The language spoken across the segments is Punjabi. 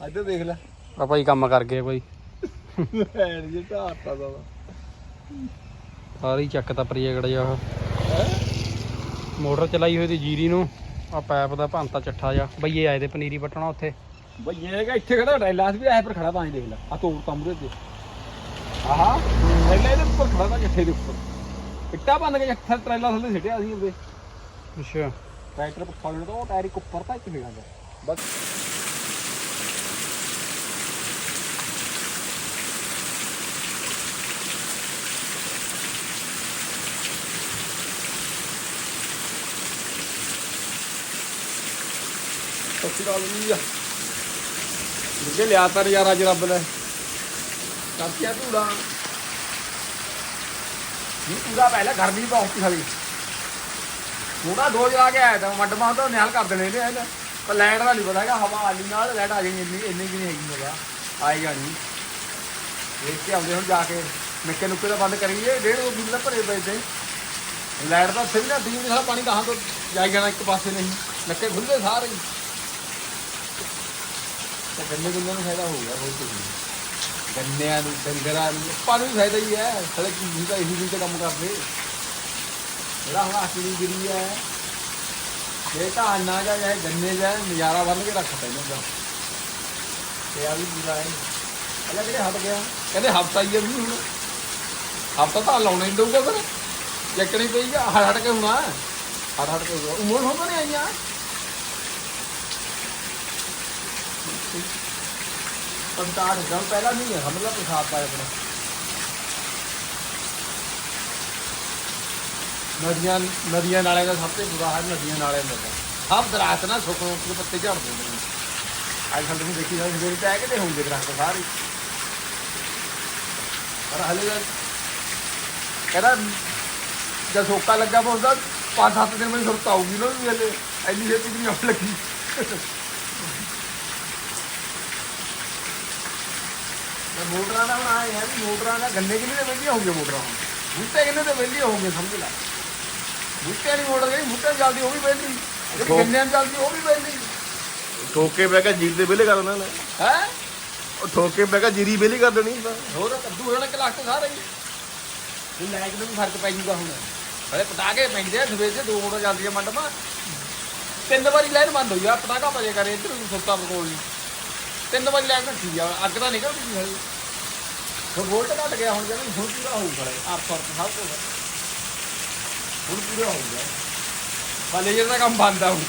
ਇੱਧਰ ਦੇਖ ਲੈ। ਆ ਭਾਈ ਕੰਮ ਕਰ ਗਏ ਕੋਈ। ਭੈਣ ਜੀ ਦਾ ਸਾਰੀ ਚੱਕ ਤਾਂ ਪ੍ਰੋਜੈਕਟ ਉਹ। ਮੋਟਰ ਚਲਾਈ ਹੋਈ ਦੀ ਜੀਰੀ ਨੂੰ। ਆ ਪੈਪ ਦਾ ਭੰਤਾ ਚੱਠਾ ਜਾ ਬਈਏ ਆਏ ਤੇ ਪਨੀਰੀ ਪੱਟਣਾ ਉੱਥੇ। ਬਈ ਇਹ ਕਿ ਇੱਥੇ ਖੜਾ ਟੈਲਾ ਵੀ ਐ ਪਰ ਖੜਾ ਤਾਂ ਹੀ ਦੇਖ ਲੈ। ਆ ਤੋੜ ਕਮਰੇ ਤੇ। ਆਹਾ ਟੈਲਾ ਇਹਦੇ ਉੱਪਰ ਖੜਾ ਤਾਂ ਜੱਠੇ ਦੇ ਉੱਪਰ। ਇੱਟਾ ਬੰਨ ਕੇ ਜੱਠਾ ਟਰੈਲਾ ਥੱਲੇ ਸਿੱਟਿਆ ਸੀ ਉਹਦੇ। ਅੱਛਾ। ਟਰੈਕਟਰ ਪੱਖਾ ਲੈਣ ਤੋਂ ਟਾਇਰ ਇੱਕ ਉੱਪਰ ਤਾਂ ਇੱਕ ਨਿਗਾਹ ਦਾ ਬਸ। ਸੱਚੀ ਗੱਲ ਨਹੀਂ ਆ ਜੇ ਲਿਆ ਤਾਂ ਯਾਰ ਅੱਜ ਰੱਬ ਨੇ। ਕਰਤਿਆ ਧੂੜਾ। ਇਹ ਪੂਰਾ ਪਹਿਲਾਂ ਗਰਮੀ ਪਹੁੰਚੀ ਖਾਲੀ ਥੋੜਾ ਦੋ ਜਲਾ ਕੇ ਆਇਆ ਤਾਂ ਮੱਡ ਮਾਂ ਤਾਂ ਨਿਹਾਲ ਕਰ ਦੇਣੇ ਨੇ ਇਹਨੇ ਪਰ ਲਾਈਟ ਦਾ ਨਹੀਂ ਪਤਾ ਹੈਗਾ, ਹਵਾ ਆਲੀ ਨਾਲ ਲਾਈਟ ਆ ਜਾਣੀ ਇੰਨੀ ਇੰਨੀ ਵੀ ਨਹੀਂ ਹੈਗੀ ਮੇਰਾ ਆਏਗਾ ਨਹੀਂ ਦੇਖ ਕੇ ਆਉਂਦੇ ਹੁਣ ਜਾ ਕੇ। ਨਿੱਕੇ ਨੁੱਕੇ ਦਾ ਬੰਦ ਕਰੀਏ, ਡੇਢ ਦੋ ਬਿੱਲ ਭਰੇ ਪਏ ਤੇ ਲਾਈਟ ਦਾ ਫਿਰ ਨਾ ਦੀਨ ਸਾਰਾ ਪਾਣੀ ਕਹਾਂ ਤੋਂ ਜਾਈ ਜਾਣਾ ਇੱਕ ਪਾਸੇ ਨਹੀਂ। ਨੱਕੇ ਖੁੱਲਦੇ ਸਾਰੇ। ਤੇ ਗੰਨੇ ਗੁੰਨਿਆਂ ਨੂੰ ਫਾਇਦਾ ਹੋ ਬਹੁਤ ਕੁਝ ਗੰਨਿਆਂ ਨੂੰ, ਡੰਗਰਾਂ ਨੂੰ, ਆਪਾਂ ਨੂੰ ਫਾਇਦਾ ਹੀ ਹੈ। ਸਾਡੇ ਕੀ ਤਾਂ ਇਹੀ ਵੀ ਤਾਂ ਕੰਮ ਕਰਦੇ। ਜਿਹੜਾ ਹੁਣ ਆਖਰੀ ਗਿਰੀ ਹੈ ਇਹ ਤਾਂ ਅੰਨਾ ਜਾ ਜਾਏ ਗੰਨੇ ਜਾ ਨਜ਼ਾਰਾ ਬੰਨ ਕੇ ਰੱਖਤਾ ਇਹਨਾਂ ਦਾ। ਤੇ ਆ ਵੀ ਪੂਰਾ ਹੈ। ਅਜਾ ਕਿਹੜੇ ਹਟ ਗਿਆ? ਕਹਿੰਦੇ ਹਫਤਾ ਹੀ ਹੈ ਵੀ ਹੁਣ। ਹਫਤਾ ਤਾਂ ਲਾਉਣਾ ਹੀ ਦਊਗਾ ਫਿਰ। ਚੱਕਣੀ ਪਈਗਾ ਹਟ ਹਟ ਕੇ ਹੋਣਾ। ਹਟ ਹਟ ਕੇ ਹੋਣਾ ਉਮਰ ਹੋ ਨਹੀਂ ਆਈਆਂ। ਪੰਤਾੜ ਜਮ ਪਹਿਲਾਂ ਨਹੀਂ ਹਮਲਾ ਪ੍ਰਸਾਦ ਪਾਇਆ ਆਪਣਾ। ਨਦੀਆਂ ਨਦੀਆਂ ਨਾਲੇ ਦਾ ਸਭ ਤੋਂ ਬੁਰਾ ਹਾਲ ਨਦੀਆਂ ਨਾਲੇ ਦਾ। ਸਭ ਦਰਖਤ ਨਾ ਸੁੱਕ ਸੁੱਕ ਕੇ ਪੱਤੇ ਝੜਦੇ ਨੇ। ਅੱਜ ਕੱਲ੍ਹ ਤੁਸੀਂ ਦੇਖੀ ਜਾਂਦੇ ਜਿਹੜੇ ਟੈਗ ਤੇ ਹੋਣਗੇ ਦਰਖਤ ਸਾਰੇ। ਪਰ ਹਲੇ ਤਾਂ ਕਹਿੰਦਾ, ਜਦ ਸੋਕਾ ਲੱਗਾ ਪਉਂਦਾ ਪੰਜ ਸੱਤ ਦਿਨ ਮੈਨੂੰ ਸੁਰਤ ਆਊਗੀ ਨਾ ਵੀ ਹਲੇ। ਐਨੀ ਛੇਤੀ ਵੀ ਨਹੀਂ ਆਉਣ ਲੱਗੀ। ਮੋਟਰਾਂ ਦਾ ਹੁਣ ਆਏ ਹੈ ਵੀ ਮੋਟਰਾਂ ਦਾ ਗੰਨੇ ਕਿੰਨੇ ਦੇ ਵੇਲੀਆਂ ਹੋਣਗੀਆਂ ਮੋਟਰਾਂ ਹੁਣ? ਬੂਟੇ ਕਿੰਨੇ ਦੇ ਵੇਲੀਆਂ ਹੋਣਗੇ ਸਮਝ ਲੈ। ਬੂਟੇ ਵਾਲੀ ਮੋਟਰ ਜਿਹੜੀ ਬੂਟੇ ਚੱਲਦੀ ਉਹ ਵੀ ਵੇਲੀ ਜਿਹੜੀ ਗੰਨਿਆਂ ਚੱਲਦੀ ਉਹ ਵੀ ਵੇਲੀ ਠੋਕੇ ਬੈ ਕੇ ਜੀਰੀ ਦੇ ਕਰ ਦੇਣਾ ਨੇ। ਹੈ? ਉਹ ਠੋਕੇ ਬੈ ਕੇ ਜੀਰੀ ਵੇਲੇ ਕਰ ਦੇਣੀ। ਤਾਂ ਹੋਰ ਕੱਦੂ ਹੋਣਾ ਕਿ ਲੱਖ ਸਾਰੇ ਹੀ। ਇਹ ਲਾਈਕ ਨੂੰ ਵੀ ਫ਼ਰਕ ਪੈ ਜੂਗਾ ਹੁਣ। ਹਲੇ ਪਟਾਕੇ ਪੈਂਦੇ ਆ ਸਵੇਰ ਦੇ ਦੋ ਮੋਟਰ ਚੱਲਦੀਆਂ ਮੰਡਮਾ ਤਿੰਨ ਵਾਰੀ ਲਾਈਨ ਬੰਦ ਹੋਈ ਆ ਪਟਾਕਾ ਵਜੇ ਕਰੇ ਇੱਧਰ ਨੂੰ ਸੁੱਤਾ ਕੋਲ ਨਹੀਂ ਤਿੰਨ ਵਾਰੀ ਲਾਈਨ ਘੱਟੀ ਆ ਅੱਗ ਤਾਂ ਨਿਕਲਦੀ ਨਹੀਂ ਹਲੇ ਹੁਣ ਵੋਲਟ ਘਟ ਗਿਆ, ਹੁਣ ਜਦੋਂ ਹੁਣ ਪੂਰਾ ਹੋਊ ਖੜੇ ਆ ਫ਼ਰਕ ਸਭ ਕੁਝ ਹੁਣ ਪੂਰਾ ਹੋ ਗਿਆ ਹਾਲੇ ਜਿਹੜਾ ਕੰਮ ਬੰਦ ਆ ਹੁਣ।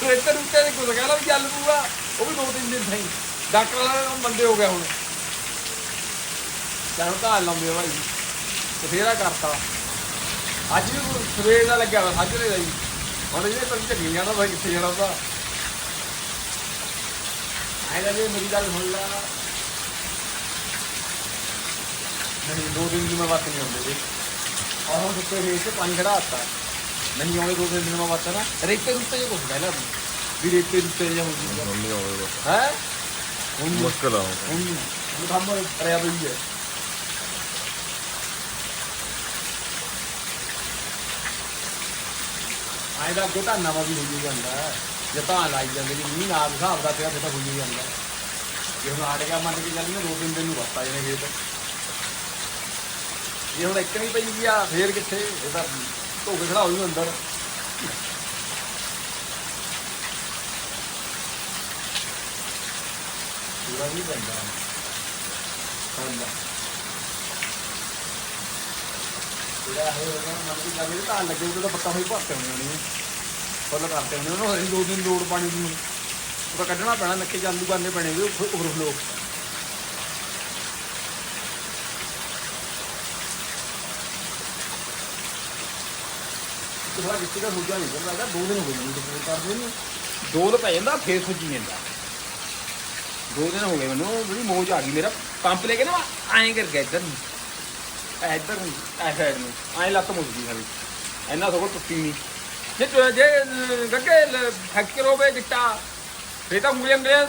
ਟਰੈਕਟਰ ਉੱਤੇ ਦੇ ਕੁਝ ਕਹਿੰਦਾ ਵੀ ਚੱਲ ਪੂਗਾ ਉਹ ਵੀ ਦੋ ਤਿੰਨ ਦਿਨ ਸਹੀ। ਡਾਕਟਰ ਵਾਲਾ ਬੰਦੇ ਹੋ ਗਿਆ ਹੁਣ। ਚਾਹੋ ਤਾਂ ਲਾਉਂਦੇ ਆ ਭਾਈ। ਬਥੇਰਾ ਕਰਤਾ। ਅੱਜ ਵੀ ਸਵੇਰ ਦਾ ਲੱਗਿਆ ਵਾ, ਸਾਜਰੇ ਦਾ ਜੀ। ਹੁਣ ਇਹਦੇ ਪਰ ਝੱਗੀ ਜਾਣਾ ਭਾਈ ਕਿੱਥੇ ਜਾਣਾ ਉਹਦਾ। ਆਏ ਲੱਗੇ ਮੇਰੀ ਗੱਲ ਸੁਣ ਲੈ। ਨਹੀਂ ਦੋ ਦਿਨ ਦੀ ਮੈਂ ਬਾਤ ਨਹੀਂ ਆਉਂਦੇ ਜੀ। ਔਰ ਹੁਣ ਸੁੱਤੇ ਰੇਤ ਤੇ ਪਾਣੀ ਖੜਾ ਆਤਾ ਨਹੀਂ ਆਉਂਦੇ ਦੋ ਦਿਨ ਮੈਂ ਬਾਤ ਨਾ। ਰੇਤੇ ਰੁੱਤੇ ਜੇ ਕੁਝ ਕਹਿਲਾ ਵੀ ਰੇਤੇ ਰੁੱਤੇ ਜੇ ਹੋ ਜੂਗਾ ਨਹੀਂ ਆਉਂਦਾ ਹੈ? ਹੁਣ ਮੁਸ਼ਕਲ ਆ ਹੁਣ। ਕੰਮ ਰਿਆ ਬਈ ਹੈ। ਆਏ ਦਾ ਅੱਗੇ ਧਾਨਾ ਵਾ ਹੋਈ ਜਾਂਦਾ। ਜੇ ਧਾਨ ਲਾਈ ਜਾਂਦੇ ਜੀ ਮੀਂਹ ਨਾਲ ਹਿਸਾਬ ਦਾ ਪਿਆ ਫਿਰ ਤਾਂ ਹੋਈ ਜਾਂਦਾ। ਜੇ ਹੁਣ ਆੜ ਗਿਆ ਮੰਨ ਕੇ ਚੱਲੀਏ ਦੋ ਤਿੰਨ ਦਿਨ ਨੂੰ ਵਸਤਾ ਜਾਣੇ ਖੇਤ। ਇਹ ਹੁਣ ਇੱਕ ਨਹੀਂ ਪਈ ਆ, ਫੇਰ ਕਿੱਥੇ? ਇਹ ਤਾਂ ਧੋ ਕੇ ਖੜਾ ਹੋਈ ਅੰਦਰ। ਪੂਰਾ ਨਹੀਂ ਪੈਂਦਾ। ਪੈਂਦਾ। ਜਿਹੜਾ ਹੈ ਉਹਨਾਂ ਮਨ ਦੀ ਗੱਲ ਤਾਂ ਲੱਗੇ ਉਹਦੇ ਤਾਂ ਪੱਤਾ ਹੋਈ ਭਰਤੇ ਹੁੰਦੇ ਨੇ। ਫੁੱਲ ਕਰਤੇ ਹੁੰਦੇ ਨੇ, ਉਹਨੂੰ ਦੋ ਦਿਨ ਲੋੜ ਪਾਣੀ ਦੀ। ਉਹ ਤਾਂ ਕੱਢਣਾ ਪੈਣਾ ਨੱਕੇ ਚਾਲੂ ਕਰਨੇ ਪੈਣੇ ਵੀ ਓਵਰਫਲੋ ਤੁਹਾਡਾ ਜਿੱਥੇ ਦਾ ਸੁਝਾ ਨਹੀਂ ਕਰਦਾ ਦੋ ਦਿਨ ਹੋ ਗਏ ਮੈਨੂੰ ਰਿਪੋਰਟ ਕਰਦੇ ਨੂੰ। ਦੋ ਦਿਨ ਪੈ ਜਾਂਦਾ ਫੇਰ ਸੁੱਜੀ ਜਾਂਦਾ ਦੋ। ਦਿਨ ਹੋ ਗਏ ਮੈਨੂੰ ਬੜੀ ਮੋਜ ਆ ਗਈ ਮੇਰਾ ਪੰਪ ਲੈ ਕੇ ਨਾ ਐਂ ਕਰ ਗਿਆ ਇੱਧਰ ਨੂੰ। ਇੱਧਰ ਨੂੰ ਐ ਸਾਈਡ ਨੂੰ ਐਂ ਲੱਤ ਮੁੱਕ ਗਈ ਸਾਡੀ ਇੰਨਾ ਸਗੋਂ ਟੁੱਟੀ ਨਹੀਂ। ਜੇ ਤੁ- ਜੇ ਅਹ, ਗੱਗੇ ਫੈਕਚਰ ਹੋਵੇ ਜਿੱਟਾ ਫੇਰ ਤਾਂ ਉਂਗਲੀਆਂ ਉਂਗਲੀਆਂ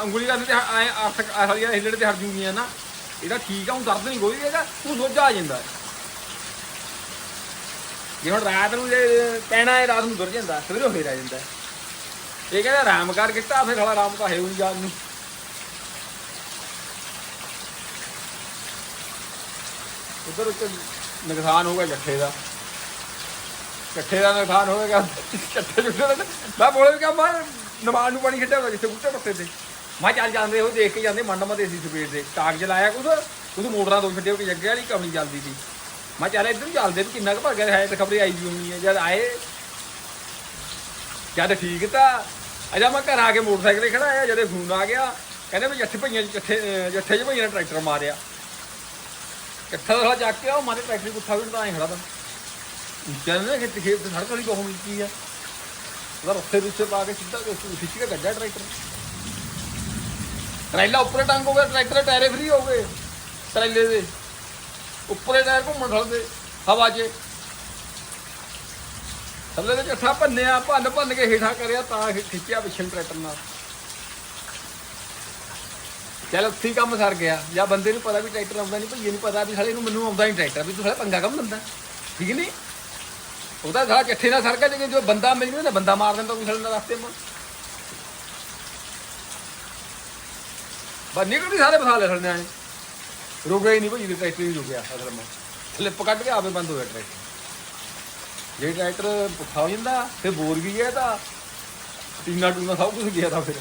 ਉਂਗਲੀ ਦਾ ਤੇ ਐ ਅਰਥ ਆਹਲੀਆਂ ਹਿੱਲੜ ਤੇ ਹਟ ਜੂਗੀਆਂ ਨਾ। ਇਹਦਾ ਠੀਕ ਆ ਹੁਣ ਦਰਦ ਨਹੀਂ ਕੋਈ ਹੈਗਾ ਉਹ ਸੋਝਾ ਆ ਜਾਂਦਾ। ਜੇ ਹੁਣ ਰਾਤ ਨੂੰ ਜੇ ਪੈਣਾ ਹੈ, ਰਾਤ ਨੂੰ ਦੁਰ ਜਾਂਦਾ, ਸਵੇਰੇ ਹੋਏ ਰਹਿ ਜਾਂਦਾ ਇਹ ਕਹਿੰਦਾ ਆਰਾਮ ਕਰ ਗਿੱਟਾ, ਫਿਰ ਹਲਾ ਆਰਾਮ ਤਾਂ ਹੈ ਉਹ ਨਹੀਂ ਨੂੰ। ਉਧਰ ਇੱਕ ਨੁਕਸਾਨ ਹੋ ਗਿਆ ਜੱਠੇ ਦਾ। ਜੱਠੇ ਦਾ ਨੁਕਸਾਨ ਹੋ ਗਿਆ, ਜੱਠੇ ਜੁੱਟੇ ਦਾ ਮੈਂ ਬੋਲੇ ਵੀ ਕਿਹਾ, ਮੈਂ ਨਮਾਜ਼ ਨੂੰ ਪਾਣੀ ਛੱਡਿਆ ਹੋਇਆ ਜਿੱਥੇ ਬੁੱਟੇ ਪੱਤੇ ਤੇ। ਮੈਂ ਚੱਲ ਜਾਂਦੇ ਉਹ ਦੇਖ ਕੇ ਜਾਂਦੇ ਮੰਡ ਮਤੇ ਸੀ ਸਵੇਰ ਦੇ। ਟਾਕ ਜਲਾਇਆ ਕੁਛ ਕੁਝ ਮੋਟਰਾਂ ਤੋਂ ਛੱਡਿਆ ਕਿ ਜੱਗੇ ਵਾਲੀ ਕਮੀ ਚੱਲਦੀ ਸੀ। ਮੈਂ ਚੱਲ ਇੱਧਰ ਚੱਲਦੇ ਵੀ ਕਿੰਨਾ ਕੁ ਭਰ ਗਿਆ ਹੈ ਤੇ ਖਬਰੇ ਆਈ ਵੀ ਹੋਣੀ ਹੈ ਜਦ ਆਏ, ਜਦ ਠੀਕ ਤਾਂ, ਅਜਾ ਮੈਂ ਘਰ ਆ ਕੇ ਮੋਟਰਸਾਈਕਲ ਤੇ ਖੜਾ ਆਇਆ, ਜਦੇ ਫੋਨ ਆ ਗਿਆ, ਕਹਿੰਦੇ ਵੀ ਜੱਠੇ ਭਈਆਂ ਚ ਜੱਠੇ ਅਹ ਚ ਭਈਆਂ ਨੇ ਟਰੈਕਟਰ ਮਾਰਿਆ। ਕਿੱਥਾ ਦਾ ਚੱਕ ਕੇ ਉਹ ਮਾਰੇ ਟਰੈਕਟਰ ਕੁੱਥਾ ਵੀ ਤਾਂ ਹੀ ਖੜਾ ਤਾ। ਉੱਚਾ ਨਾ ਕਿ ਖੇਤ ਤੇ ਸੜਕ ਵਾਲੀ ਬਹੁਤ ਉੱਚੀ ਆ। ਉਹਦਾ ਰਸਤੇ ਦੇ ਪਾ ਕੇ ਸਿੱਧਾ ਖਿੱਚ ਕੇ ਕੱਢਿਆ ਟਰੈਕਟਰ। ਟਰੈਲਾ ਉੱਪਰ ਟੰਗ ਹੋ ਗਿਆ, ਟਰੈਕਟਰ ਟਾਇਰੇ ਫ੍ਰੀ ਹੋ ਗਏ, ਟਰੈਲੇ ਦੇ। ਉੱਪਰੇ ਟਾਇਰ ਘੁੰਮਣ ਠਲਦੇ ਹਵਾ 'ਚ। ਥੱਲੇ ਦੇ ਚੱਠਾ ਭੰਨਿਆ, ਭੰਨ ਭੰਨ ਕੇ ਹੇਠਾਂ ਕਰਿਆ, ਤਾਂ ਖਿੱਚਿਆ ਪਿੱਛੇ ਟਰੈਕਟਰ ਨਾਲ। ਚੱਲ ਉੱਥੇ ਕੰਮ ਸਰ ਗਿਆ। ਜਾਂ ਬੰਦੇ ਨੂੰ ਪਤਾ ਵੀ ਟਰੈਕਟਰ ਆਉਂਦਾ ਨਹੀਂ, ਭਈਏ ਨੂੰ ਪਤਾ ਵੀ ਸਾਲੇ ਨੂੰ ਮੈਨੂੰ ਆਉਂਦਾ ਨਹੀਂ ਟਰੈਕਟਰ, ਵੀ ਤੂੰ ਸਾਲਾ ਪੰਗਾ ਕੰਮ ਲੰਦਾ? ਠੀਕ ਨਹੀਂ? ਉਹਦਾ ਸਾਲਾ ਚੱਠੇ ਨਾਲ ਸਰ ਗਿਆ ਜੇ ਜੋ ਬੰਦਾ ਮਿਲ ਗਿਆ ਨਾ ਬੰਦਾ ਮਾਰ ਦਿੰਦਾ ਕੋਈ ਸਾਲੇ ਨਾਲ ਰਸਤੇ ਮਾ ਬਸ ਨਿਕਲ ਵੀ ਸਾਰੇ ਫਸਾ ਲੈ ਸੜਨੇ ਆਏ ਰੁਕਿਆ ਹੀ ਨਹੀਂ ਭਈ ਦੇ ਟਰੈਕਟਰ ਹੀ ਰੁਕਿਆ ਅਸਲ ਮੈਂ ਸਲਿੱਪ ਕੱਢ ਕੇ ਆਪੇ ਬੰਦ ਹੋ ਗਿਆ ਟਰੈਕਟਰ। ਜੇ ਟਰੈਕਟਰ ਪੁੱਠਾ ਹੋ ਜਾਂਦਾ, ਫਿਰ ਬੋਰ ਵੀ ਗਿਆ ਤਾਂ ਟੀਨਾ ਟੂਨਾ ਸਭ ਕੁਝ ਗਿਆ ਤਾਂ ਫਿਰ।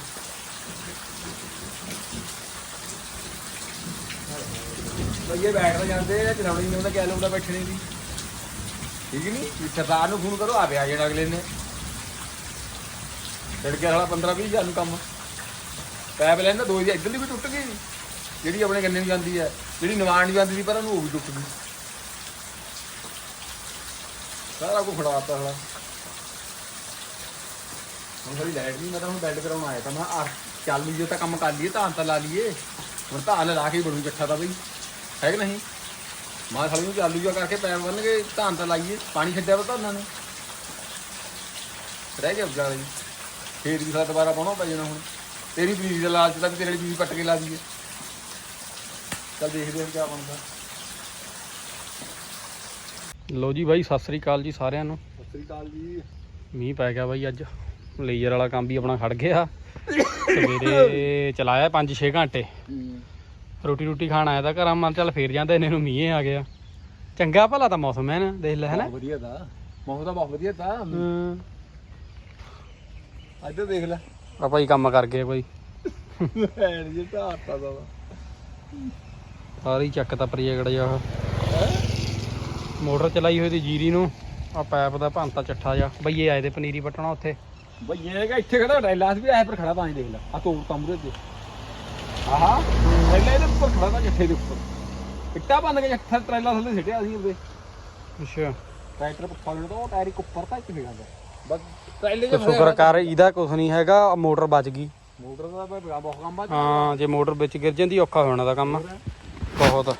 ਬਈਏ ਬੈਠ ਤਾਂ ਜਾਂਦੇ ਆ, ਚਲਾਉਣੀ ਨਹੀਂ ਹੁੰਦਾ ਕਿਆ ਲਾਉਂਦਾ ਬੈਠਣੇ ਦੀ ਠੀਕ ਨਹੀਂ ਸਰਦਾਰ ਨੂੰ ਫੋਨ ਕਰੋ ਆ ਪਿਆ ਜਿਹੜਾ ਅਗਲੇ ਨੇ। ਛੜ ਵਾਲਾ ਸਾਲਾ 15 20 ਹਜ਼ਾਰ ਨੂੰ ਕੰਮ। ਪੈਪ ਲੈਂਦਾ ਦੋ ਦੀ ਇੱਧਰਲੀ ਵੀ ਟੁੱਟ ਗਈ। ਜਿਹੜੀ ਆਪਣੇ ਗੰਨੇ ਨੂੰ ਜਾਂਦੀ ਹੈ। ਜਿਹੜੀ ਨਿਵਾਣ ਨਹੀਂ ਜਾਂਦੀ ਸੀ, ਪਰ ਉਹਨੂੰ ਉਹ ਵੀ ਟੁੱਟ ਗਈ। ਸਾਰਾ ਕੁਝ ਫੜਾਤਾ ਸਾਲਾ। ਹੁਣ ਸਾਡੀ ਲਾਈਟ ਨਹੀਂ ਮੈਂ ਤਾਂ ਹੁਣ ਬੈੱਡ ਕਰਾਉਣ ਆਇਆ ਤਾਂ ਮੈਂ ਆ ਚੱਲ ਲਈਏ ਤਾਂ ਕੰਮ ਕਰ ਲਈਏ ਤਾਂ ਤਾਂ ਲਾ ਲਈਏ। ਹੁਣ ਤਾਂ ਲਾ ਕੇ ਬੜੂ ਇਕੱਠਾ ਤਾਂ ਬਈ। ਹੈ ਕਿ ਨਹੀਂ? ਮਾਂ ਸਾਲੀ ਨੂੰ ਚਾਲੂ ਜਿਹਾ ਕਰਕੇ ਪੈਪ ਬੰਨ ਕੇ ਧਾਨ ਤਾਂ ਲਾਈਏ, ਪਾਣੀ ਛੱਡਿਆ ਵਾ ਉਹਨਾਂ ਨੇ। ਰਹਿ ਗਿਆ ਉੱਜਾ ਜੀ ਫੇਰ ਵੀ ਸਾਲਾ ਦੁਬਾਰਾ ਪਾਉਣਾ ਪੈ ਜਾਣਾ ਹੁਣ। ਤੇਰੀ ਬੀਜ ਦਾ ਲਾਲਚ ਦਾ ਵੀ ਤੇਰੇ ਬੀਜ ਪੱਟ ਕੇ ਲਾ ਦਈਏ। ਚੱਲ ਦੇਖਦੇ ਹਾਂ ਕੀ ਬਣਦਾ। ਲੋ ਜੀ ਬਾਈ ਸਤਿ ਸ੍ਰੀ ਅਕਾਲ ਜੀ ਸਾਰਿਆਂ ਨੂੰ। ਸਤਿ ਸ੍ਰੀ ਅਕਾਲ ਜੀ। ਮੀਂਹ ਪੈ ਗਿਆ ਬਾਈ ਅੱਜ। ਲੇਜ਼ਰ ਵਾਲਾ ਕੰਮ ਵੀ ਆਪਣਾ ਖੜ ਗਿਆ। ਸਵੇਰੇ ਚਲਾਇਆ 5-6 ਘੰਟੇ। ਰੋਟੀ ਰੋਟੀ ਖਾਣ ਆਇਆ ਤਾਂ ਘਰਾਂ ਮਨ ਚੱਲ ਫੇਰ ਜਾਂਦੇ ਇਹਨੇ ਨੂੰ ਮੀਂਹ ਆ ਗਿਆ। ਚੰਗਾ ਭਲਾ ਤਾਂ ਮੌਸਮ ਹੈ ਨਾ ਦੇਖ ਲੈ ਹੈਨਾ? ਬਹੁਤ ਵਧੀਆ ਤਾਂ। ਮੌਸਮ ਤਾਂ ਬਹੁਤ ਵਧੀਆ ਤਾਂ। ਹੂੰ। ਇੱਧਰ ਦੇਖ ਲੈ। ਆਪਾਂ ਹੀ ਕੰਮ ਕਰ ਗਏ ਕੋਈ ਭੈਣ ਜੀ ਢਾਤਾ ਦਾ ਸਾਰੀ ਚੱਕ ਤਾਂ ਪ੍ਰੋਜੈਕਟ ਜਾ ਮੋਟਰ ਚਲਾਈ ਹੋਈ ਦੀ ਜੀਰੀ ਨੂੰ। ਆ ਪੈਪ ਦਾ ਭੰਤਾ ਚੱਠਾ ਜਾ। ਬਈਏ ਆਏ ਤੇ ਪਨੀਰੀ ਪਟਣਾ ਉੱਥੇ। ਬਈ ਇਹ ਹੈਗਾ ਇੱਥੇ ਖੜਾ ਰੈਲਾਸ ਵੀ ਆਇਆ ਪਰ ਖੜਾ ਹੀ ਦੇਖ ਲੈ। ਆ ਤੋੜ ਤੰਬਰੇ ਤੇ। ਆਹਾ ਰੈਲਾ ਇਹਦੇ ਉੱਪਰ ਖੜਾ ਤਾਂ ਜੱਠੇ ਦੇ ਉੱਪਰ। ਇੱਟਾ ਬੰਨ ਕੇ ਜੱਠਾ ਟਰੈਲਾ ਥੱਲੇ ਸਿੱਟਿਆ ਸੀ ਉਹਦੇ। ਅੱਛਾ। ਟਰੈਕਟਰ ਪੁੱਠਾ ਜਿਹੜਾ ਉਹ ਟਾਇਰ ਇੱਕ ਉੱਪਰ ਤਾਂ ਇੱਕ ਫਿਰਾਂਦਾ ਬਸ ਟਰੈਲੇ ਸ਼ੁਕਰ ਕਰ ਇਹਦਾ ਕੁਝ ਨਹੀਂ ਹੈਗਾ ਮੋਟਰ ਬਚ ਗਈ। ਮੋਟਰ ਦਾ ਬਹੁਤ ਕੰਮ ਬਾਅਦ ਹਾਂ ਜੇ ਮੋਟਰ ਵਿੱਚ ਗਿਰ ਜਾਂਦੀ ਔਖਾ ਹੋ ਜਾਣਾ ਦਾ ਕੰਮ। ਬਹੁਤ।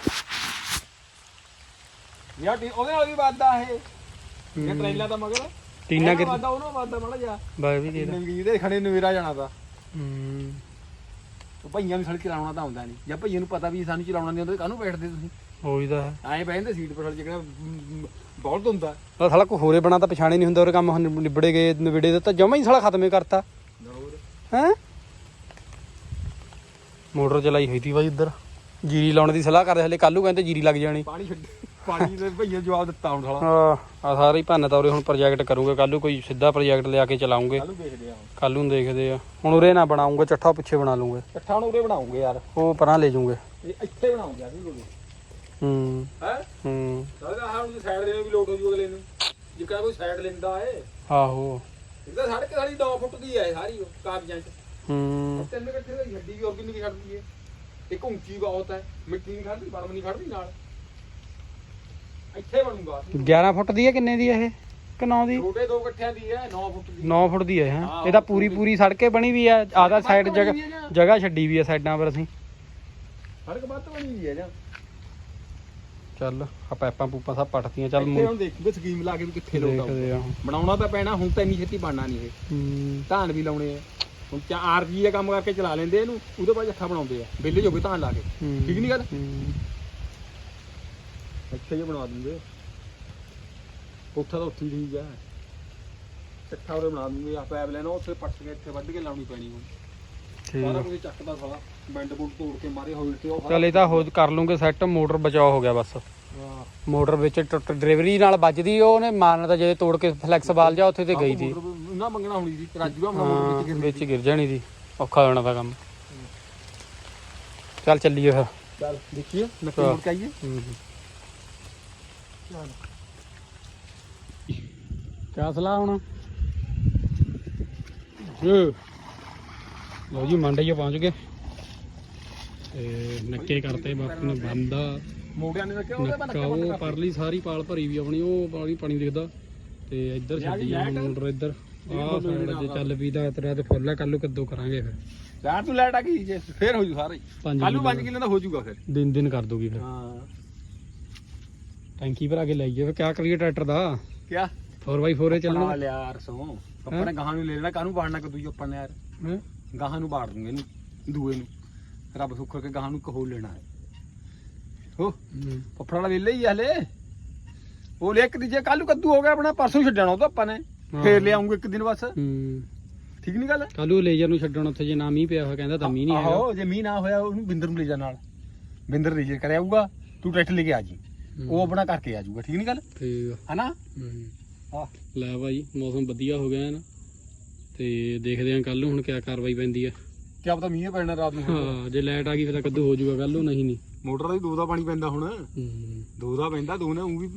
ਯਾਰ ਟੀ- ਉਹਦੇ ਨਾਲ ਵੀ ਵਾਦਾ ਇਹ। ਇਹ ਟਰੈਲਾ ਤਾਂ ਮਗਰ। ਟੀਨਾ ਗਿਰ ਵਾਦਾ ਉਹਨੂੰ ਵਾਦਾ ਮੜਾ ਜਾ ਬਾਈ ਵੀ ਦੇ ਨਵੀਂ ਦੇ ਖੜੇ ਨਵੇਰਾ ਜਾਣਾ ਤਾਂ ਹੂੰ। ਉਹ ਭਈਆਂ ਨੂੰ ਸੜਕ ਚਲਾਉਣਾ ਤਾਂ ਆਉਂਦਾ ਨਹੀਂ। ਜਾਂ ਭਈਆਂ ਨੂੰ ਪਤਾ ਵੀ ਸਾਨੂੰ ਚਲਾਉਣਾ ਨਹੀਂ ਆਉਂਦਾ ਕਾਹਨੂੰ ਬੈਠਦੇ ਤੁਸੀਂ? ਹੋਈ ਦਾ ਹੈ। ਐਂ ਬੈਠਦੇ ਸੀਟ ਪਰ ਜਿਹੜਾ ਬਹੁਤ ਹੁੰਦਾ। ਉਹ ਸਾਲਾ ਕੋ ਹੋਰੇ ਬਣਾ ਤਾਂ ਪਛਾਣੇ ਨਹੀਂ ਹੁੰਦਾ ਉਹ ਕੰਮ ਹੁਣ ਨਿਬੜੇ ਗਏ ਨਿਬੜੇ ਦੇ ਤਾਂ ਜਮਾ ਹੀ ਸਾਲਾ ਖਤਮ ਹੀ ਕਰਤਾ। ਹੈ? ਮੋਟਰ ਚਲਾਈ ਹੋਈ ਤੀ ਬਾਈ ਇੱਧਰ। ਜੀਰੀ ਲਾਉਣ ਦੀ ਸਲਾਹ ਕਰਦੇ ਹਲੇ ਕੱਲੂ ਕਹਿੰਦੇ ਜੀਰੀ ਲੱਗ ਜਾਣੀ। ਪਾਣੀ ਛੱਡ ਪਾਣੀ ਦੇ ਭਈਆ ਜਵਾਬ ਦਿੱਤਾ ਹੁਣ ਸਾਲਾ। ਆ ਆ ਸਾਰੇ ਹੀ ਭੰਨ ਤਾਂ ਉਰੇ ਹੁਣ ਪ੍ਰੋਜੈਕਟ ਕਰੂਗੇ ਕੱਲੂ ਕੋਈ ਸਿੱਧਾ ਪ੍ਰੋਜੈਕਟ ਲਿਆ ਕੇ ਚਲਾਉਂਗੇ। ਕੱਲੂ ਦੇਖਦੇ ਆ ਹੁਣ। ਕੱਲੂ ਨੂੰ ਦੇਖਦੇ ਆ। ਹੁਣ ਉਰੇ ਨਾ ਬਣਾਉਂਗੇ ਚੱਠਾ ਪਿੱਛੇ ਬਣਾ ਲੂੰਗੇ। ਇਕੱਠਾ ਨੂੰ ਉਰੇ ਬਣਾਉਂਗੇ ਯਾਰ। ਉਹ ਪਰਾਂ ਲੈ ਜੂਗੇ। ਇਹ ਇੱਥੇ ਬਣਾਉਂਗੇ ਅਸੀਂ ਕੋਲ ਹੂੰ। ਹੈ? ਹੂੰ। ਸਾਡਾ ਹਾਂ ਨੂੰ ਸਾਈਡ ਦੇ ਵੀ ਲੋਟ ਹੋ ਜੂ ਅਗਲੇ ਨੂੰ। ਜੇ ਕਾ ਕੋਈ ਸਾਈਡ ਲੈਂਦਾ ਏ। ਆਹੋ। ਇਹਦਾ ਸੜਕ ਸਾਡੀ 9 ਫੁੱਟ ਦੀ ਹੈ ਸਾਰੀ ਉਹ ਕਾਗਜ਼ਾਂ 'ਚ। ਹੂੰ। ਤਿੰਨ ਇਕੱਠੇ ਦਾ ਛੱਡੀ ਵੀ ਹੋਰ ਕਿੰਨੀ ਕੁ ਛੱਡਦੀ ਏ। ਇੱਕ ਉੱਚੀ ਬਹੁਤ ਹੈ ਮਿੱਟੀ ਨਹੀਂ ਖੜਦੀ ਬਰਮ ਨਹੀਂ ਖੜਦੀ ਨਾਲ। ਇੱਥੇ ਬਣੂਗਾ। 11 ਫੁੱਟ ਦੀ ਹੈ ਕਿੰਨੇ ਦੀ ਹੈ ਇਹ? ਕਿ 9 ਦੀ? ਛੋਟੇ ਦੋ ਇਕੱਠਿਆਂ ਦੀ ਹੈ 9 ਫੁੱਟ ਦੀ। 9 ਫੁੱਟ ਦੀ ਹੈ ਹੈਂ? ਹਾਂ, ਇਹਦਾ ਪੂਰੀ ਪੂਰੀ ਸੜਕੇ ਬਣੀ ਵੀ ਆ ਆਦਾ ਸਾਈਡ ਜਗ੍ਹਾ ਵੀ ਹੈ। ਜਗ੍ਹਾ ਛੱਡੀ ਵੀ ਆ ਸਾਈਡਾਂ ਪਰ ਅਸੀਂ। ਸੜਕ ਵੱਧ ਬਣੀ ਹੋਈ ਹੈ ਜਾਂ ਚੱਲ ਆ ਪੈਪਾਂ ਪੂਪਾਂ ਸਭ ਪੱਟਤੀਆਂ ਚੱਲ ਇੱਥੇ ਹੁਣ ਦੇਖੂਗੇ ਸਕੀਮ ਲਾ ਕੇ ਵੀ ਕਿੱਥੇ ਲੋਟ ਦੇਖਦੇ ਆ। ਬਣਾਉਣਾ ਤਾਂ ਪੈਣਾ ਹੁਣ ਤਾਂ ਇੰਨੀ ਛੇਤੀ ਬਣਨਾ ਨਹੀਂ ਇਹ। ਹੂੰ। ਧਾਨ ਵੀ ਲਾਉਣੇ ਆ। ਹੁਣ ਚਾ ਆਰਜੀ ਦਾ ਕੰਮ ਕਰਕੇ ਚਲਾ ਲੈਂਦੇ ਇਹਨੂੰ ਉਹਦੇ ਬਾਅਦ ਅੱਖਾਂ ਬਣਾਉਂਦੇ ਆ ਵਿਹਲੇ ਜੋਗੇ ਧਾਨ ਲਾ ਕੇ। ਹੂੰ। ਠੀਕ ਨਹੀਂ ਗੱਲ? ਹੂੰ। ਜੇ ਬਣਾ ਦਿੰਦੇ ਕੋਠਾ ਤਾਂ ਉੱਥੇ ਹੀ ਠੀਕ ਆ। ਉਹਦੇ ਬਣਾ ਦੂੰਗੇ ਆ ਪੈਪ ਲੈਣਾ ਉੱਥੇ ਪੱਟ ਕੇ ਇੱਥੇ ਵੱਢ ਕੇ ਲਾਉਣੀ ਪੈਣੀ ਹੁਣ। ਸਾਰਾ ਠੀਕ ਕੁਝ ਚੱਕਦਾ ਸਾਲਾ ਬੈਂਡ ਬੁੱਡ ਤੋੜ ਕੇ ਮਾਰੇ ਹੋਏ ਤੇ ਉਹ ਚਲ ਇਹ ਤਾਂ ਹੋ ਕਰ ਲੂੰਗੇ ਸੈੱਟ ਮੋਟਰ ਬਚਾਅ ਹੋ ਗਿਆ ਬਸ। ਹਾਂ। ਮੋਟਰ ਵਿੱਚ ਟੁੱਟ ਡਿਲੀਵਰੀ ਨਾਲ ਵੱਜਦੀ ਉਹਨੇ ਮਾਰਨਾ ਤਾਂ ਤੋੜ ਕੇ ਫਲੈਕਸ ਬਾਲ ਜਾ ਉੱਥੇ ਤੇ ਗਈ ਸੀ। ਨਾ ਮੰਗਣਾ ਹੋਣੀ ਸੀ ਰਾਜੂਆ ਹਾਂ ਮੋਟਰ ਵਿੱਚ ਵਿੱਚ ਗਿਰ ਜਾਣੀ ਸੀ ਔਖਾ ਹੋਣਾ ਦਾ ਕੰਮ। ਚੱਲ ਚੱਲੀਏ ਫਿਰ। ਚੱਲ ਦੇਖੀਏ ਨੱਕੇ। ਮੁੜ ਕੇ ਆਈਏ। ਕਿਆ ਸਲਾਹ ਹੁਣ? ਜੀ। ਲੋ ਜੀ ਮੰਡੇ ਪਹੁੰਚ ਗਏ। ਤੇ ਨੱਕੇ ਕਰਤੇ ਬਾਪੂ ਨੇ ਬੰਦਾ। ਮੋੜਿਆਂ ਨੇ ਰੱਖਿਆ ਉਹਦੇ ਨੱਕਾ ਉਹ ਪਰਲੀ ਸਾਰੀ ਪਾਲ ਭਰੀ ਵੀ ਆਪਣੀ ਉਹ ਪਾਣੀ ਪਾਣੀ ਦਿਖਦਾ। ਤੇ ਇੱਧਰ ਛੱਡੀ ਆ ਮੋਟਰ ਇੱਧਰ। ਆਹ ਸਾਈਡ ਚੱਲ ਵੀ ਦਾ ਤੇਰਾ ਤੇ ਫੁੱਲ ਆ ਕੱਲੂ ਕਦੋਂ ਕਰਾਂਗੇ ਫਿਰ। ਯਾਰ ਤੂੰ ਲੈਟ ਆ ਗਈ ਜੇ ਫੇਰ ਹੋ ਜੂ ਸਾਰਾ। ਹੀ ਪੰਜ ਕੱਲੂ ਕਿੱਲੋ। 5 ਕਿਲੋ ਦਾ ਹੋ ਜੂਗਾ ਫਿਰ। ਦਿਨ ਦਿਨ ਕਰ ਦੋਗੀ ਫਿਰ। ਹਾਂ। ਟੈਂਕੀ ਭਰਾ ਕੇ ਲਾਈਏ ਫਿਰ ਕਿਆ ਕਰੀਏ ਟਰੈਕਟਰ ਦਾ? ਕਿਆ? 4x4 ਚੱਲਣਾ। ਚੱਲਣਾ ਲਿਆ ਯਾਰ ਸੋ। ਆਪਾਂ ਨੇ ਗਾਹਾਂ ਨੂੰ ਲੈ ਲੈਣਾ ਕਾਹਨੂੰ ਬਾੜਨਾ ਕਿ ਦੂਜੀ ਆਪਾਂ ਨੇ ਯਾਰ? ਹੈਂ? ਗਾਹਾਂ ਨੂੰ ਬਾੜ ਦੂੰਗੇ ਇਹਨੂੰ ਦੂਏ ਨੂੰ। ਰੱਬ ਸੁੱਖ ਕੇ ਗਾਹਾਂ ਨੂੰ ਕਹੋ ਲੈਣਾ ਹੈ। ਵਾਲਾ ਵੇਲੇ ਹੀ ਆ ਹਲੇ। ਉਹ ਲੈ ਇੱਕ ਦੀਜੇ ਕੱਲੂ ਕੱਦੂ ਹੋ ਗਿਆ ਆਪਣਾ ਪਰਸੋਂ ਛੱਡਣਾ ਉਹ ਤਾਂ ਆਪਾਂ ਨੇ। ਫੇਰ ਲਿਆਉਂਗੇ ਇੱਕ ਦਿਨ ਬਸ। ਹੂੰ। ਠੀਕ ਨਹੀਂ ਗੱਲ? ਕੱਲੂ ਲੇਜਰ ਨੂੰ ਛੱਡਣ ਉੱਥੇ ਜੇ ਨਾ ਮੀਂਹ ਪਿਆ ਹੋਇਆ ਕਹਿੰਦਾ ਤਾਂ ਮੀਂਹ ਨਹੀਂ ਹੈਗਾ ਆਹੋ ਜੇ ਮੀਂਹ ਨਾ ਹੋਇਆ ਉਹਨੂੰ ਬਿੰਦਰ ਨੂੰ ਲੈ ਜਾ ਨਾਲ। ਬਿੰਦਰ ਰੀਜਰ ਕਰਿਆ ਆਊਗਾ ਤੂੰ ਟਰੈਕਟਰ ਲੈ ਕੇ ਆ ਜੀ। ਉਹ ਆਪਣਾ ਕਰਕੇ ਆ ਜਾਊਗਾ ਠੀਕ ਨਹੀਂ ਗੱਲ? ਠੀਕ ਆ। ਹਨਾ? ਹੂੰ। ਹਾਂ ਲੈ ਭਾਈ ਮੌਸਮ ਵਧੀਆ ਹੋ ਗਿਆ ਹੈ ਨਾ। ਤੇ ਦੇਖਦੇ ਆਂ ਕੱਲ ਨੂੰ ਹੁਣ ਕਿਆ ਕਾਰਵਾਈ ਪੈਂਦੀ ਆ। ਕੀ ਪਤਾ ਮੀਂਹ ਪੈਣਾ ਰਾਤ ਨੂੰ ਹਾਂ ਜੇ ਲਾਈਟ ਆ ਗਈ ਫਿਰ ਕੱਦੂ ਹੋ ਜਾਊਗਾ ਕੱਲ ਨੂੰ ਨਹੀਂ ਨਹੀਂ ਮੋਟਰ ਦਾ ਵੀ ਦੋ ਦਾ ਪਾਣੀ ਪੈਂਦਾ ਹੁਣ। ਹੂੰ। ਦੋ ਦਾ ਪੈਂਦਾ ਦੋ ਨੇ ਉਹ ਵੀ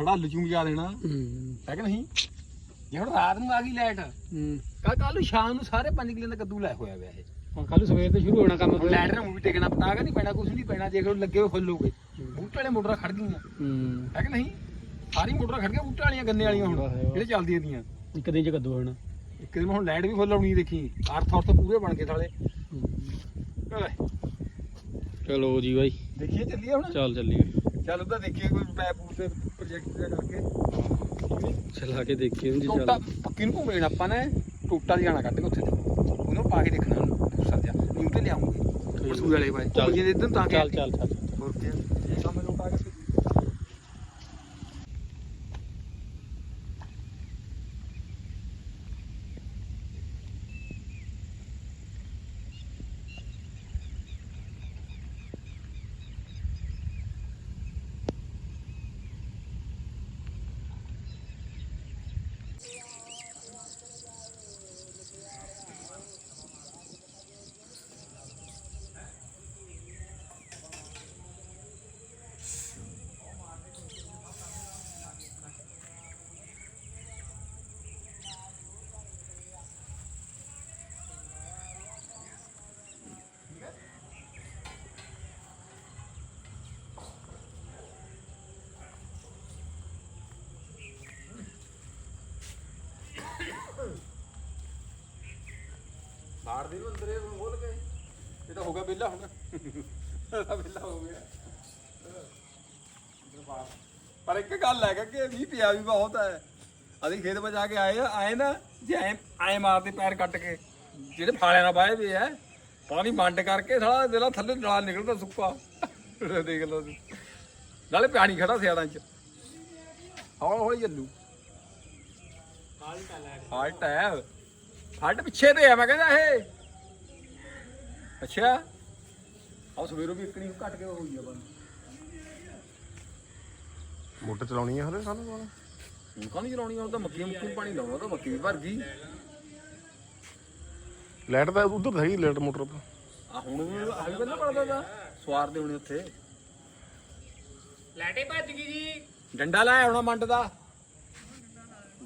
ਹੜਾਲ ਚੂੰ ਜਾ ਦੇਣਾ। ਹੂੰ। ਹੈ ਕਿ ਨਹੀਂ? ਜੇ ਹੁਣ ਰਾਤ ਨੂੰ ਆ ਗਈ ਲਾਈਟ ਹੂੰ। ਕੱਲ ਕੱਲ ਨੂੰ ਸ਼ਾਮ ਨੂੰ ਸਾਰੇ 5 ਕਿਲੇ ਦਾ ਕੱਦੂ ਲੈ ਹੋਇਆ ਵਿਆ ਇਹ। ਹੁਣ ਕੱਲ ਸਵੇਰ ਤੋਂ ਸ਼ੁਰੂ ਹੋਣਾ ਕੰਮ ਹੁਣ ਲਾਈਟ ਨੂੰ ਵੀ ਟਿਕਣਾ ਪਤਾਗਾ ਨਹੀਂ ਪੈਣਾ ਕੁਝ ਨਹੀਂ ਪੈਣਾ ਜੇ ਕੋਈ ਲੱਗੇ ਹੋਏ ਫੁੱਲ ਹੋਗੇ ਬੂਟੇ ਵਾਲੇ ਮੋਟਰਾਂ ਖੜ ਗਈਆਂ ਹੂੰ। ਹੈ ਕਿ ਨਹੀਂ? ਸਾਰੀ ਮੋਟਰਾਂ ਖੜ ਗਈਆਂ ਬੂਟੇ ਵਾਲੀਆਂ ਗੰਨੇ ਵਾਲੀਆਂ ਹੁਣ। ਜਿਹੜੇ ਚੱਲਦੀਆਂ ਦੀਆਂ। ਇੱਕ ਦਿਨ ਚ ਕੱਦੂ ਹੋਣਾ। ਇੱਕ ਦਿਨ ਹੁਣ ਲਾਈਟ ਵੀ ਫੁੱਲ ਆਉਣੀ ਦੇਖੀ। ਅਰਥ ਅਰਥ ਪੂਰੇ ਬਣ ਗਏ ਸਾਲੇ। ਚਲੋ ਜੀ ਬਾਈ। ਦੇਖੀਏ ਚੱਲੀਏ ਹੁਣ। ਚੱਲ ਚੱਲੀਏ। ਚੱਲ ਉਹਦਾ ਦੇਖੀਏ ਕੋਈ ਪੈਪ ਪੂਪ ਤੇ ਪ੍ਰੋਜੈਕਟ ਜਿਹਾ ਕਰਕੇ ਚਲਾ ਕੇ ਦੇਖੀਏ ਜੀ ਟੋਟਾ ਚੱਲ। ਪੱਕੀ ਨੂੰ ਘੁੰਮੇ ਆਪਾਂ ਨੇ ਟੋਟਾ ਜਾਣਾ ਕੱਢ ਕੇ ਉੱਥੇ ਤੇ। ਉਹਨੂੰ ਪਾ ਕੇ ਦੇਖਣਾ ਦੂਸਰਾ ਜਿਹਾ। ਨਿਊ ਤੇ ਲਿਆਉਂਗੇ। ਵਾਲੇ ਚੱਲ। ਤਾਂ ਚੱਲ ਚੱਲ ਚੱਲ। ਹੋਰ ਕੀ ਬਾਹਰ ਦੇ ਨੂੰ ਅੰਦਰ ਇਹ ਖੋਲ ਕੇ। ਇਹ ਤਾਂ ਹੋ ਗਿਆ ਵਿਹਲਾ ਹੁਣ। ਇਹਦਾ ਵਿਹਲਾ ਹੋ ਗਿਆ। ਇੱਧਰ ਪਰ ਇੱਕ ਗੱਲ ਹੈ ਕਿ ਵੀ ਪਿਆ ਵੀ ਬਹੁਤ ਹੈ। ਅਸੀਂ ਖੇਤ ਵਿੱਚ ਆ ਕੇ ਆਏ ਆਏ ਨਾ, ਜੇ ਐ ਐ ਮਾਰਦੇ ਪੈਰ ਕੱਟ ਕੇ। ਜਿਹੜੇ ਫਾਲਿਆਂ ਨਾਲ ਬਾਏ ਵੀ ਐ ਪਾਣੀ ਮੰਡ ਕਰਕੇ ਸਾਲਾ ਦਿਲਾ ਥੱਲੇ ਨਲਾ ਨਿਕਲਦਾ ਸੁੱਕਾ। ਦੇਖ ਲਓ ਨਾਲੇ ਪਾਣੀ ਖੜਾ ਸਿਆੜਾਂ 'ਚ। ਹੌਲੀ ਹੌਲੀ ਚੱਲੂ। ਹਾਲਟ ਹੈ ਹਾਲਟ ਪਿੱਛੇ ਤੇ ਆ ਮੈਂ ਕਹਿੰਦਾ ਇਹ। ਅੱਛਾ। ਆਹ ਸਵੇਰੋਂ ਵੀ ਇਕਣੀ ਘਟ ਕੇ ਹੋਈ ਆ ਬੰਦ। ਮੋਟਰ ਚਲਾਉਣੀ ਹੈ ਹਲੇ ਸਾਨੂੰ ਕੋਲ ਹੁਣ ਕਾਹਨੂੰ ਚਲਾਉਣੀ ਆ? ਉਹ ਤਾਂ ਮੁੱਕੀ ਨੂੰ ਪਾਣੀ ਲਾਉਣਾ ਤਾਂ ਮੱਕੀ ਵੀ ਭਰ ਗਈ। ਲਾਈਟ ਤਾਂ ਉਧਰ ਹੈਗੀ ਲਾਈਟ ਮੋਟਰ ਤਾਂ ਆ ਹੁਣ ਆ ਵੀ ਬੰਦਾ ਪੜਦਾ ਦਾ ਸਵਾਰ ਦੇ ਹੋਣੇ ਉੱਥੇ। ਲਾਈਟੇ ਭੱਜ ਗਈ ਜੀ। ਡੰਡਾ ਲਾਇਆ ਹੋਣਾ ਮੰਡ ਦਾ।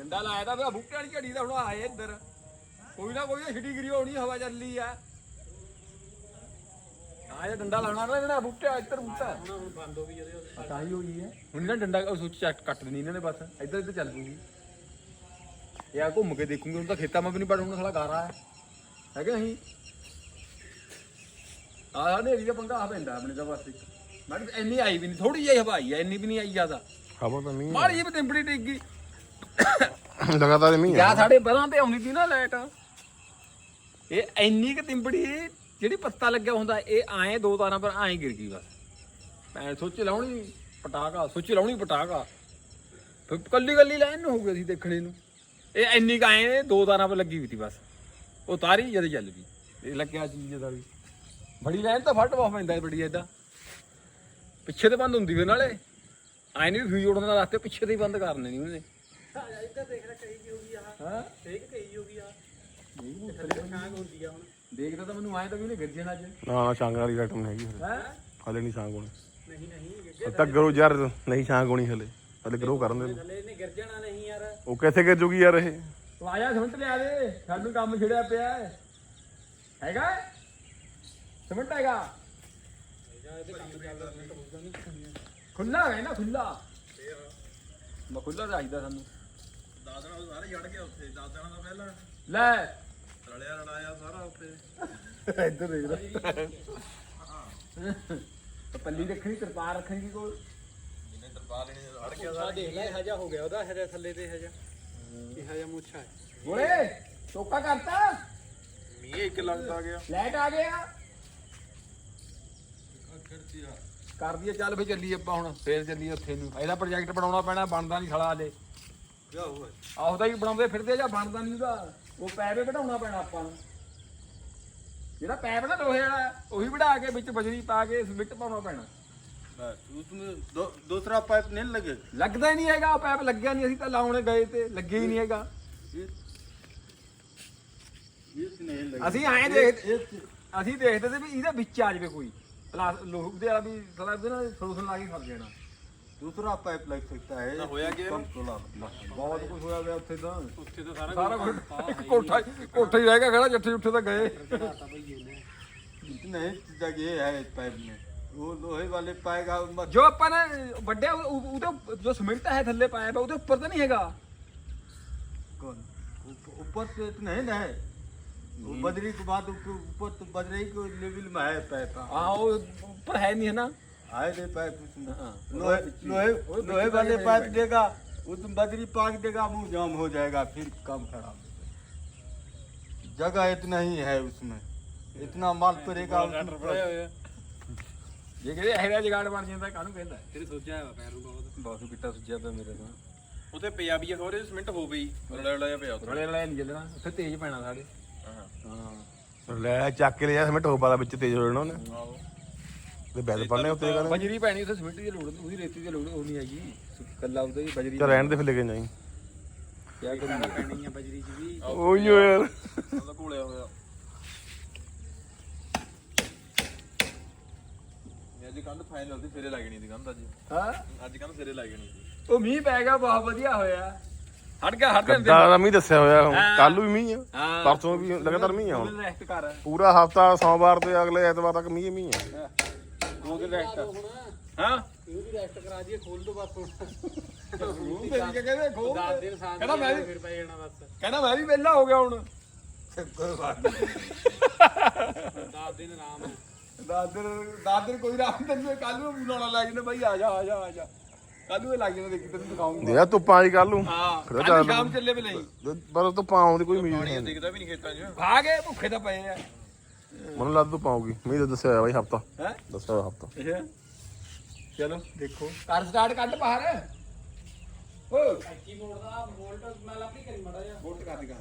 ਡੰਡਾ ਲਾਇਆ ਤਾਂ ਫਿਰ ਬੂਟੇ ਵਾਲੀ ਝੜੀ ਦਾ ਹੁਣ ਆਏ ਇੱਧਰ। ਕੋਈ ਨਾ ਕੋਈ ਛਿੱਟੀ ਗਿਰੀ ਹੋਣੀ ਹਵਾ ਚੱਲੀ ਆ। ਆ ਇਹ ਡੰਡਾ ਲਾਉਣਾ ਨਾ ਇਹਨਾਂ ਬੂਟੇ ਇੱਧਰ ਬੂਟਾ। ਹੁਣ ਬੰਦ ਹੋ ਗਈ ਇਹਦੇ ਤਾਂ ਹੀ ਹੋਈ ਹੈ। ਹੁਣ ਇਹਨਾਂ ਡੰਡਾ ਉਹ ਸੁੱਚ ਚੱਟ ਕੱਟ ਦੇਣੀ ਇਹਨਾਂ ਨੇ ਬਸ। ਇੱਧਰ ਇੱਧਰ ਚੱਲ ਪੂਗੀ ਇਹ ਆ ਘੁੰਮ ਕੇ ਦੇਖੂਗੇ ਹੁਣ ਤਾਂ ਖੇਤਾਂ ਮੈਂ ਵੀ ਨਹੀਂ ਪੜ ਹੁਣ ਸਾਲਾ ਗਾਰਾ ਹੈ। ਹੈ ਕਿ ਨਹੀਂ? ਆਹ ਹਨੇਰੀ ਦਾ ਪੰਗਾ ਆ ਪੈਂਦਾ ਆਪਣੇ ਦਾ ਬਸ। ਮੈਂ ਇੰਨੀ ਆਈ ਵੀ ਨਹੀਂ ਥੋੜੀ ਜਿਹੀ ਹਵਾ ਆਈ ਹੈ ਇੰਨੀ ਵੀ ਨਹੀਂ ਆਈ ਜ਼ਿਆਦਾ। ਹਵਾ ਤਾਂ ਨਹੀਂ ਮਾੜੀ ਜਿਹੀ ਟੈਂਪੜੀ ਟਿਕ ਗਈ। ਲਗਾਤਾਰ ਮੀਂਹ ਜਾਂ ਆ ਸਾਡੇ ਬਰਾਂ ਤੇ ਆਉਂਦੀ ਸੀ ਨਾ ਲਾਈਟ। ਇਹ ਇੰਨੀ ਕਿ ਤਿੰਬੜੀ ਜਿਹੜੀ ਪੱਤਾ ਲੱਗਿਆ ਹੁੰਦਾ ਇਹ ਆਏ ਦੋ ਤਾਰਾਂ ਪਰ ਆਏ ਗਿਰ ਗਈ ਬਸ। ਮੈਂ ਸੋਚ ਲਾਉਣੀ ਪਟਾਕਾ ਸੋਚ ਲਾਉਣੀ ਪਟਾਕਾ। ਫਿਰ ਕੱਲੀ ਕੱਲੀ ਲਾਈਨ ਨੂੰ ਹੋ ਗਈ ਸੀ ਦੇਖਣੇ ਨੂੰ। ਇਹ ਇੰਨੀ ਕਾਏ ਨੇ ਦੋ ਤਾਰਾਂ 'ਤੇ ਲੱਗੀ ਹੋਈ ਸੀ ਬਸ। ਉਹ ਤਾਰੀ ਜਦ ਚੱਲ ਪਈ ਇਹ ਲੱਗਿਆ ਚੀਜ਼ ਦਾ ਵੀ। ਬੜੀ ਲਾਈਨ ਤਾਂ ਫਟ ਬਹੁਤ ਪੈਂਦਾ ਬੜੀ ਏਦਾਂ। ਪਿੱਛੇ ਤੇ ਬੰਦ ਹੁੰਦੀ ਫਿਰ ਨਾਲੇ। ਆਏ ਨਹੀਂ ਫਿਊਜ਼ ਉੜਨ ਦਾ ਰਸਤੇ ਪਿੱਛੇ ਤੇ ਹੀ ਬੰਦ ਕਰਨੇ ਨਹੀਂ ਉਹਨੇ। ਇੱਧਰ ਦੇਖ ਲੈ ਕਹੀ ਜੀ ਹੋਗੀ ਆਹ ਹਾਂ? ਠੀਕ ਕਹੀ ਹੋਗੀ ਆ। ਕਾਂਗ ਹੁੰਦੀ ਆ ਹੁਣ। ਦੇਖਦਾ ਤਾਂ ਮੈਨੂੰ ਆਏ ਤਾਂ ਵੀ ਉਹਨੇ ਗਿਰ ਜਾਣਾ ਅੱਜ? ਨਾ ਛਾਂਗ ਵਾਲੀ ਆਈਟਮ ਹੈਗੀ ਹਲੇ। ਹੈ? ਹਲੇ ਨਹੀਂ ਛਾਂਗ ਹੋਣੀ। ਨਹੀਂ ਨਹੀਂ ਹਲੇ ਤੱਕ ਕਰੋ ਯਾਰ ਨਹੀਂ ਛਾਂਗ ਹੋਣੀ ਹਲੇ। ਹਲੇ ਗਰੋ ਕਰਨ ਦੇ ਥੱਲੇ ਇਹਨੇ ਗਿਰ ਜਾਣਾ ਨਹੀਂ ਯਾਰ। ਉਹ ਕਿੱਥੇ ਗਿਰ ਜੂਗੀ ਯਾਰ ਇਹ? ਤੂੰ ਆਇਆ ਸਿਮੰਟ ਲਿਆ ਦੇ। ਸਾਨੂੰ ਕੰਮ ਛਿੜਿਆ ਪਿਆ ਹੈ। ਹੈਗਾ ਸਿਮੰਟ ਹੈਗਾ? ਖੁੱਲਾ ਹੈ ਨਾ ਖੁੱਲਾ ਮੈਂ ਖੁੱਲਾ ਚਾਹੀਦਾ ਸਾਨੂੰ। ਦਾਦਣਾ ਉਹ ਸਾਰੇ ਛੱਡ ਗਿਆ ਉੱਥੇ ਦਾਦਣਾ ਦਾ ਪਹਿਲਾਂ। ਲੈ। ਰਲਿਆ ਰਲਾਇਆ ਸਾਰਾ ਉੱਥੇ। ਇੱਧਰ ਦੇਖ ਪੱਲੀ ਰੱਖਣੀ ਤਰਪਾਲ ਰੱਖਣੀ ਕੋਲ? ਜਿਹਨੇ ਤਰਪਾ ਲੈਣੀ ਹੜ ਗਿਆ ਆ ਦੇਖ ਲੈ ਹਜਾ ਹੋ ਗਿਆ ਉਹਦਾ ਹਜਾ ਥੱਲੇ ਤੇ ਹਜਾ ਇਹ ਹਜਾ ਮੁੱਛਾ ਹੈ। ਓਏ ਟੋਕਾ ਕਰਤਾ। ਮੀਂਹ ਇੱਕ ਲੱਗਦਾ ਗਿਆ। ਲਾਈਟ ਆ ਗਿਆ ਕਰ ਦਈਏ ਚੱਲ ਫੇ ਚੱਲੀਏ ਆਪਾਂ ਹੁਣ ਫੇਰ ਚੱਲੀਏ ਉੱਥੇ ਨੂੰ। ਇਹਦਾ ਪ੍ਰੋਜੈਕਟ ਬਣਾਉਣਾ ਪੈਣਾ ਬਣਦਾ ਨਹੀਂ ਹਲੇ ਹੋਇਆ ਆਹੋ ਤਾਂ ਹੀ ਬਣਾਉਂਦੇ ਫਿਰਦੇ ਜਾਂ ਬਣਦਾ ਨਹੀਂ ਉਹਦਾ ਉਹ ਪੈਪ ਹੀ ਵਧਾਉਣਾ ਪੈਣਾ ਆਪਾਂ ਨੂੰ ਜਿਹੜਾ ਪੈਪ ਨਾ ਲੋਹੇ ਵਾਲਾ ਉਹੀ ਵਢਾ ਕੇ ਵਿੱਚ ਬਜਰੀ ਪਾ ਕੇ ਸਿਮਿੰਟ ਪਾਉਣਾ ਪੈਣਾ बस उसमें दो, दूसरा पाइप नहीं लगे ਲੱਗਦਾ ਹੀ ਨਹੀਂ ਹੈਗਾ ਉਹ ਪੈਪ ਲੱਗਿਆ ਨਹੀਂ ਅਸੀਂ ਤਾਂ ਲਾਉਣੇ ਗਏ ਤੇ ਲੱਗੇ ਹੀ ਨਹੀਂ ਹੈਗਾ इस नहीं लगे ਅਸੀਂ ਆਏ ਦੇਖ ਅਸੀਂ ਦੇਖਦੇ ਤੇ ਵੀ ਇਹਦੇ ਵਿੱਚ ਆ ਜਾਵੇ ਕੋਈ ਪਲਾਸ ਲੋਹ ਦੇ ਵਾਲਾ ਵੀ ਸਾਲਾ ਉਹਦੇ ਨਾਲ ਸੋਲੂਸ਼ਨ ਲਾ ਕੇ ਫਸ ਜਾਣਾ दूसरा पाइप लग सकता है तो होया क्या? कम खोला ਬਹੁਤ ਕੁਝ ਹੋਇਆ ਪਿਆ ਉੱਥੇ ਤਾਂ ਉੱਥੇ ਤਾਂ ਸਾਰਾ ਸਾਰਾ ਕੁਝ ਕੋਠਾ ਕੋਠਾ ਹੀ ਰਹਿ ਗਿਆ ਖੜਾ ਜੱਠੇ ਜੁੱਠੇ ਤਾਂ ਗਏ ਘਟਾਤਾ ਬਈ ਇਹਨੇ इतने ही जगह है इस पाइप में वो लोहे वाले पाएगा मत ਜੋ ਆਪਾਂ ਨੇ ਵੱਡਿਆ ਉਹ- ਉਹਦੇ ਜੋ ਸਿਮੈਂਟ ਹੈ ਥੱਲੇ ਪਾਇਆ ਪਿਆ ਉਹਦੇ ਉੱਪਰ ਤਾਂ ਨਹੀਂ ਹੈਗਾ कौन ऊप- ऊपर तो इतना है ना है वो बजरी के बाद ऊपर ऊपर तो बजरी के लेवल में है पाइप ਹਾਂ ਉਹ ਉੱਪਰ ਹੈ ਨਹੀਂ ਹੈ ਨਾ आए थे पाइप उसमें हाँ। लोहे लोहे वो लोहे पीछे वाले वाले पाइप हैं। देगा उसमें बजरी पाक देगा मुंह जाम हो जाएगा फिर काम खराब जगह इतना ही है उसमें इतना माल पड़ेगा उसमें ਜੇ ਕਿਤੇ ਇਹੋ ਜਿਹਾ ਜਗਾੜ ਬਣ ਜਾਂਦਾ ਕਾਹਨੂੰ ਕਹਿੰਦਾ ਤੇਰੇ ਸੋਚਿਆ ਹੋਇਆ ਪੈਰੂ ਬਹੁਤ ਬਹੁਤ ਗਿੱਟਾ ਸੁੱਜਿਆ ਪਿਆ ਮੇਰੇ ਤਾਂ ਉਤੇ ਪੰਜਾਬੀ ਹੋ ਰਹੇ ਸਿਮੈਂਟ ਹੋ ਗਈ ਰਲਾ ਰਲਾ ਪਿਆ ਉੱਥੇ ਰਲੇ ਰਲੇ ਨਹੀਂ ਚੱਲਣਾ ਉੱਥੇ ਤੇਜ਼ ਪੈਣਾ ਸਾਡੇ ਹਾਂ ਲੈ ਚੱਕ ਕੇ ਲਿਆ ਸਿਮਟ ਹੋ ਪਾਦਾ ਵਿੱਚ ਤੇਜ਼ ਹੋ ਜਾਣਾ ਉਹਨੇ ਆਹੋ ਤੇ ਬੈਲ ਪੜਨੇ ਉੱਤੇ ਕਹਿੰਦੇ ਬਜਰੀ ਪੈਣੀ ਉੱਥੇ ਸਿਮੈਂਟ ਦੀ ਲੋੜ ਉਹਦੀ ਰੇਤੀ ਦੀ ਲੋੜ ਉਹ ਨਹੀਂ ਹੈਗੀ। ਕੱਲਾ ਉਹਦੇ ਹੀ ਬਜਰੀ ਚਾ ਰਹਿਣ ਦੇ ਫਿਰ ਲੈ ਕੇ ਜਾਈ ਕਿਆ ਕਰੀਏ? ਪੈਣੀ ਆ ਬਜਰੀ ਚ ਵੀ। ਉਹੀ ਓ ਯਾਰ। ਉਹਦਾ ਘੋਲਿਆ ਹੋਇਆ। ਇਹ ਅੱਜ ਕੰਧ ਫਾਈਨਲ ਦੀ ਫੇਰੇ ਲੱਗਣੀ ਦੀ ਕੰਧ ਅੱਜ। ਹਾਂ? ਅੱਜ ਕੰਧ ਫੇਰੇ ਲੱਗਣੀ ਉਹ ਮੀਂਹ ਪੈ ਗਿਆ ਬਹੁਤ ਵਧੀਆ ਹੋਇਆ। ਹਟ ਗਿਆ ਹਟ ਗਿਆ ਦਾ ਮੀਂਹ ਦੱਸਿਆ ਹੋਇਆ। ਕੱਲ ਵੀ ਮੀਂਹ ਆ। ਪਰਸੋਂ ਵੀ ਲਗਾਤਾਰ ਮੀਂਹ ਆ ਪੂਰਾ ਹਫਤਾ ਸੋਮਵਾਰ ਤੇ ਅਗਲੇ ਐਤਵਾਰ ਤੱਕ ਮੀਂਹ ਮੀਂਹ ਆ। ਉਹਦੇ ਰੈਸਟ ਹਾਂ ਇਹਨੂੰ ਵੀ ਰੈਸਟ ਕਰਾ ਦਈਏ ਖੋਲ ਦੋ ਬਸ ਰੂਮ ਤੇ। ਵੀ ਕਹਿੰਦੇ ਖੋਲ ਕਹਿੰਦਾ ਮੈਂ ਵੀ ਫਿਰ ਪੈ ਜਾਣਾ ਬਸ। ਕਹਿੰਦਾ ਮੈਂ ਵੀ ਵਿਹਲਾ ਹੋ ਗਿਆ ਹੁਣ। ਕੋਈ ਬਾਤ ਦਿਨ ਆਰਾਮ ਕੱਲ ਨੂੰ ਬੁਲਾਉਣਾ ਲੱਗ ਜਾਂਦਾ ਬਾਈ ਆ ਜਾ ਆ ਜਾ ਆ ਜਾ। ਕੱਲ ਲੱਗ ਜਾਂਦਾ ਦੇਖੀ ਤੈਨੂੰ ਦਿਖਾਉਂਗਾ। ਯਾਰ ਤੂੰ ਪਾਣੀ ਕੱਲ ਨੂੰ। ਹਾਂ ਫਿਰ ਚੱਲੇ ਵੀ ਪਰ ਤੂੰ ਪਾਉਣ ਦੀ ਕੋਈ ਉਮੀਦ ਨਹੀਂ ਦੇਖਦਾ ਵੀ ਨਹੀਂ ਖੇਤਾਂ 'ਚ। ਭਾਗੇ ਭੁੱਖੇ ਤਾਂ ਪਏ ਆ। ਮੈਨੂੰ ਲੱਗਦਾ ਧੁੱਪ ਆਊਗੀ ਮੀਂਹ ਤਾਂ ਦੱਸਿਆ ਹੋਇਆ ਬਾਈ ਹਫਤਾ। ਹੈ? ਦੱਸਿਆ ਹੋਇਆ ਹਫਤਾ। ਇਹ ਚਲੋ ਦੇਖੋ। ਕਰ ਸਟਾਰਟ ਕੱਢ ਬਾਹਰ। ਓ ਕੀ ਮੋੜ ਦਾ ਵੋਲਟ ਮੈਂ ਲੱਭੀ ਕਰੀ ਮੜਾ ਜਾ ਵੋਟ ਕਰ ਦਿਗਾ